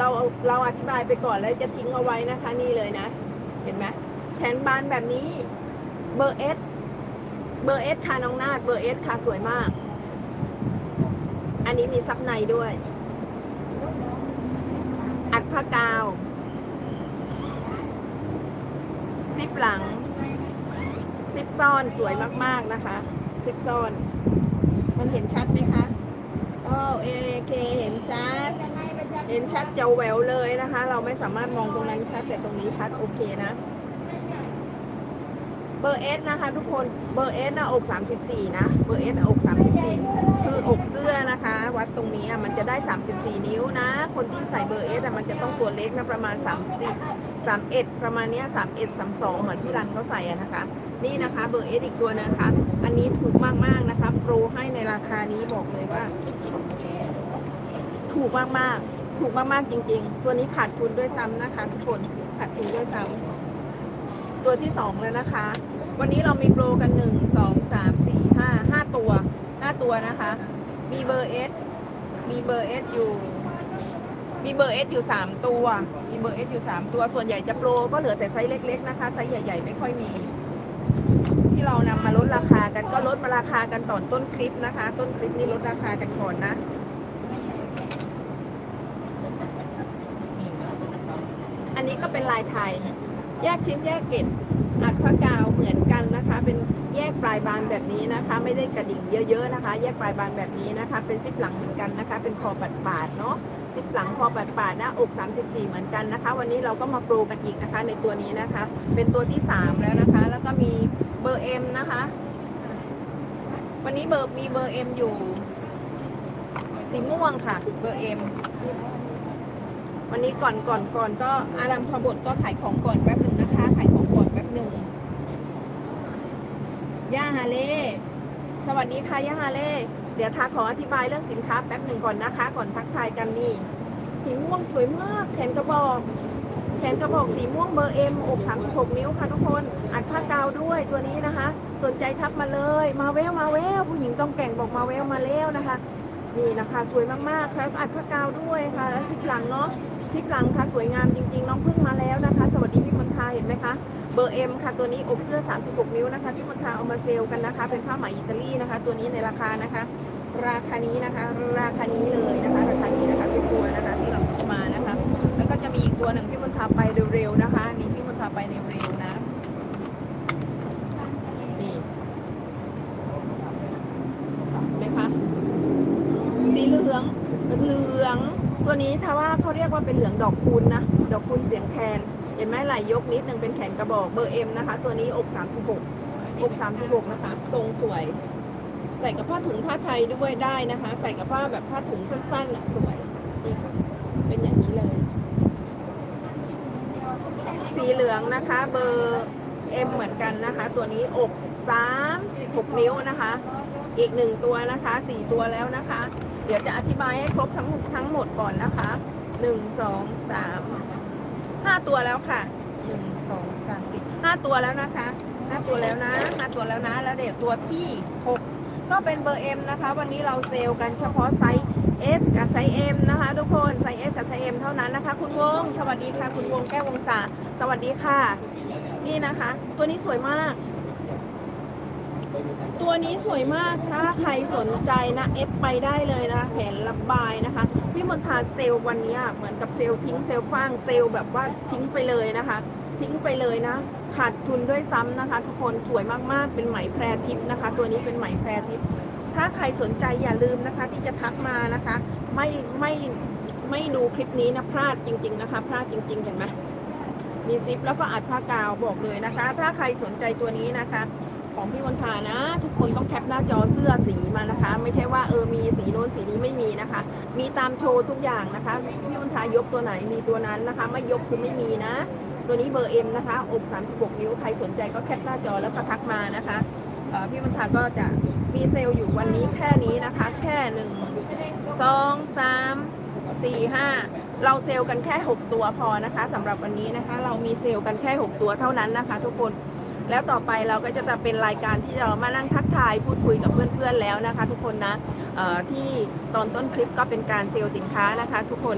เราเราอธิบายไปก่อนแล้วจะทิ้งเอาไว้นะคะนี่เลยนะ เห็นไหมแขนบานแบบนี้ เบอร์เอสเบอร์เอสค่ะน้องนาดเบอร์เอสค่ะสวยมาก อันนี้มีซับในด้วย อัดผ้ากาว ซิปหลัง ซิปซ่อนสวยมากๆนะคะ ซิปซ่อน มันเห็นชัดไหมคะโอ้เอเคเห็น เห็นชัดเจ๋วแววเลยนะคะ เราไม่สามารถมองตรงนั้นชัดแต่ตรงนี้ชัดโอเคนะ เบอร์เอสนะคะ ทุกคนเบอร์เอสนะอก34นะเบอร์เอสอก34คืออกเสื้อนะคะ วัดตรงนี้อะมันจะได้34นิ้วนะ คนที่ใส่เบอร์เอสอะมันจะต้องตัวเล็กนะประมาณ30 31ประมาณเนี้ย31 32เหมือนที่รันเขาใส่นะคะ นี่นะคะเบอร์เอสอีกตัวนะคะ อันนี้ถูกมากๆนะคะโปรให้ในราคานี้บอกเลยว่าถูกมาก ๆ ถูกมากๆจริง ๆ ตัวนี้ขาดทุนด้วยซ้ำนะคะ ทุกคนขาดทุนด้วยซ้ำตัวที่สองแล้วนะคะ วันนี้เรามีโปรกันหนึ่งสองสามสี่ห้าห้าตัวห้าตัวนะคะ มีเบอร์เอสมีเบอร์เอสอยู่ มีเบอร์เอสอยู่สามตัว มีเบอร์เอสอยู่สามตัว ส่วนใหญ่จะโปรก็เหลือแต่ไซส์เล็ก ๆ นะคะไซส์ใหญ่ ๆ ไม่ค่อยมี ที่เรานำมาลดราคากันก็ลดมาราคากันตอนต้นคลิปนะคะ ต้นคลิปนี้ลดราคากันก่อนนะ อันนี้ก็เป็นลายไทย แยกชิ้นแยกเกล็ดอัดผ้ากาวเหมือนกันนะคะ เป็นแยกปลายบานแบบนี้นะคะ ไม่ได้กระดิ่งเยอะๆนะคะ แยกปลายบานแบบนี้นะคะ เป็นซิปหลังเหมือนกันนะคะ เป็นคอปัดปาดเนาะซิปหลังคอปัดปาดหน้าอก 34 เหมือนกันนะคะ วันนี้เราก็มาโปรกันอีกนะคะ ในตัวนี้นะคะ เป็นตัวที่ 3 แล้วนะคะ แล้วก็มีเบอร์ M นะคะ วันนี้เบอร์มีเบอร์ M อยู่ สีม่วงค่ะ เบอร์ M วันนี้ก่อนก่อนก่อนก็อารัมพบทก็ขายของก่อนแป๊บหนึ่งนะคะ ขายของก่อนแป๊บหนึ่งย่าฮาเล่สวัสดีค่ะย่าฮาเล่เดี๋ยวทาขออธิบายเรื่องสินค้าแป๊บหนึ่งก่อนนะคะ ก่อนทักทายกันนี่สีม่วงสวยมากแขนกระบอก แขนกระบอกสีม่วงเบอร์เอ็มอก36 นิ้วค่ะทุกคนอัดผ้ากาวด้วยตัวนี้นะคะ สนใจทักมาเลย มาแววมาแววผู้หญิงต้องแก่งบอกมาแววมาแล้วนะคะนี่นะคะสวยมากๆค่ะอัดผ้ากาวด้วยค่ะแล้วซิปหลังเนาะ ชิปหลังค่ะสวยงามจริง ๆ น้องพึ่งมาแล้วนะคะ สวัสดีพี่มนทาเห็นไหมคะเบอร์เอ็มค่ะตัวนี้อกเสื้อ 36 นิ้วนะคะพี่มนทาเอามาเซลล์กันนะคะ เป็นผ้าไหมอิตาลีนะคะ ตัวนี้ในราคานะคะ ราคานี้นะคะ ราคานี้เลยนะคะ ราคานี้นะคะทุกตัวนะคะที่เราเอามานะคะ แล้วก็จะมีอีกตัวหนึ่งพี่มนทาไปเร็วๆนะคะนี่พี่มนทาไปเร็วๆนะนี่เห็นไหมคะ สีเหลืองเหลือง ตัวนี้ถ้าว่าเขาเรียกว่าเป็นเหลืองดอกคูณนะ ดอกคูณเสียงแคนเห็นไหมไหลยกนิดนึงเป็นแขนกระบอกเบอร์เอ็มนะคะ ตัวนี้อก36อก36นะคะ ทรงสวย ใส่กับผ้าถุงผ้าไทยด้วยได้นะคะ ใส่กับผ้าแบบผ้าถุงสั้นๆอะสวยนี่เป็นอย่างนี้เลย สีเหลืองนะคะ เบอร์เอ็มเหมือนกันนะคะ ตัวนี้อก36นิ้วนะคะ อีกหนึ่งตัวนะคะสี่ตัวแล้วนะคะ เดี๋ยวจะอธิบายให้ครบทั้งหมดทั้งหมดก่อนนะคะหนึ่งสองสามห้าตัวแล้วค่ะหนึ่งสองสามสี่ห้าตัวแล้วนะคะห้าตัวแล้วนะห้าตัวแล้วนะ แล้วเดี๋ยวตัวที่หกก็เป็นเบอร์เอ็มนะคะ วันนี้เราเซลล์กันเฉพาะไซส์ S กับไซส์ M นะคะ ทุกคนไซส์ S กับไซส์ M เท่านั้นนะคะ คุณวง สวัสดีค่ะ คุณวงแก้ววงศาสวัสดีค่ะ นี่นะคะ ตัวนี้สวยมาก ตัวนี้สวยมากถ้าใครสนใจนะเอฟไปได้เลยนะแขนระบายนะคะ พี่มนทาเซลวันนี้เหมือนกับเซลทิ้งเซลฟางเซลแบบว่าทิ้งไปเลยนะคะ ทิ้งไปเลยนะ ขาดทุนด้วยซ้ำนะคะ ทุกคนสวยมากๆเป็นไหมแพรทิพนะคะ ตัวนี้เป็นไหมแพรทิพถ้าใครสนใจอย่าลืมนะคะที่จะทักมานะคะ ไม่ไม่ไม่ดูคลิปนี้นะพลาดจริง ๆนะคะพลาดจริง ๆ เห็นไหมมีซิปแล้วก็อัดผ้ากาวบอกเลยนะคะ ถ้าใครสนใจตัวนี้นะคะ ของพี่วันทานะ ทุกคนต้องแคปหน้าจอเสื้อสีมานะคะ ไม่ใช่ว่าเออมีสีโน้นสีนี้ไม่มีนะคะ มีตามโชว์ทุกอย่างนะคะพี่วันทายกตัวไหนมีตัวนั้นนะคะ ไม่ยกคือไม่มีนะ ตัวนี้เบอร์เอ็มนะคะอก36 นิ้วใครสนใจก็แคปหน้าจอแล้วก็ทักมานะคะพี่วันทาก็จะมีเซลล์อยู่วันนี้แค่นี้นะคะ แค่หนึ่งสองสามสี่ห้าเราเซลล์กันแค่ 6 ตัวพอนะคะสำหรับวันนี้นะคะ เรามีเซลล์กันแค่ 6 ตัวเท่านั้นนะคะ ทุกคน แล้วต่อไปเราก็จะจะเป็นรายการที่เรามานั่งทักทายพูดคุยกับเพื่อนๆแล้วนะคะ ทุกคนนะที่ตอนต้นคลิปก็เป็นการเซลล์สินค้านะคะ ทุกคน